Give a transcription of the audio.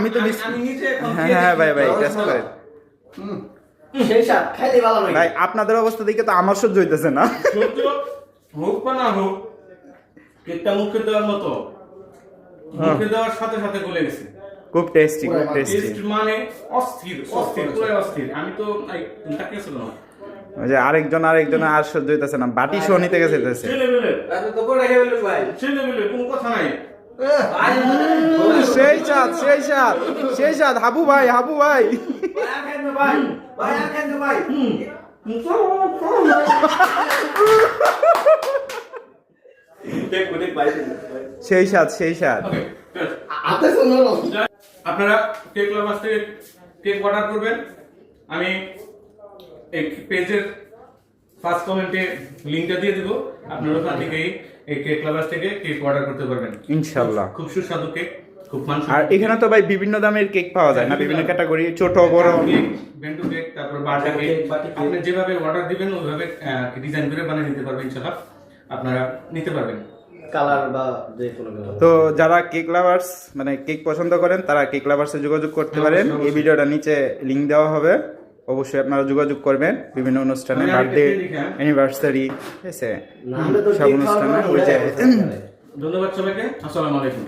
আমি তো হ্যাঁ হ্যাঁ ভাই ভাই টেস্ট করেন। ভাই আপনাদের অবস্থা দেখে তো আমার সহ্য হইতেছে না। হোক বা না হোক কেকটা মুখে দেওয়ার মতো মুখে দেওয়ার সাথে সাথে গলে গেছে। খুব টেস্টি খুব টেস্টি টেস্ট মানে অস্থির অস্থির পুরো অস্থির। আমি তো ছিল না যে আরেকজন আরেকজন আর সহ্য হইতেছে না। বাটি সহ নিতে গেছে ছেলে বেলে তো করে ভাই। ছেলে বেলে কোনো কথা নাই। সেই স্বাদ হাবু ভাই হাবু ভাই। সেই সেই আপনারা কেক লাভার্স থেকে কেক অর্ডার করবেন। আমি এই পেজের ফার্স্ট কমেন্টে লিংকটা দিয়ে দিব। আপনারা ওখান থেকেই এই কেক লাভার্স থেকে কেক অর্ডার করতে পারবেন। ইনশাল্লাহ। খুব সুস্বাদু কেক আর এখানে তো ভাই বিভিন্ন দামের কেক পাওয়া যায় না বিভিন্ন ক্যাটাগরি ছোট বড়। বেন্টু কেক তারপর বাটা কেক। কেক, বাটি কেক। আপনি যেভাবে অর্ডার দিবেন ওইভাবে ডিজাইন করে বানিয়ে নিতে পারবেন ইনশাআল্লাহ। আপনারা নিতে পারবেন। কালার বা যে কোনো তো যারা কেক লাভার্স মানে কেক পছন্দ করেন তারা কেক লাভার্সে যোগাযোগ করতে পারেন। এই ভিডিওটা নিচে লিংক দেওয়া হবে। অবশ্যই আপনারা যোগাযোগ করবেন বিভিন্ন অনুষ্ঠানে বার্থডে। অ্যানিভার্সারি ঠিক আছে? সব অনুষ্ঠানে ধন্যবাদ সবাইকে। আসসালামু আলাইকুম।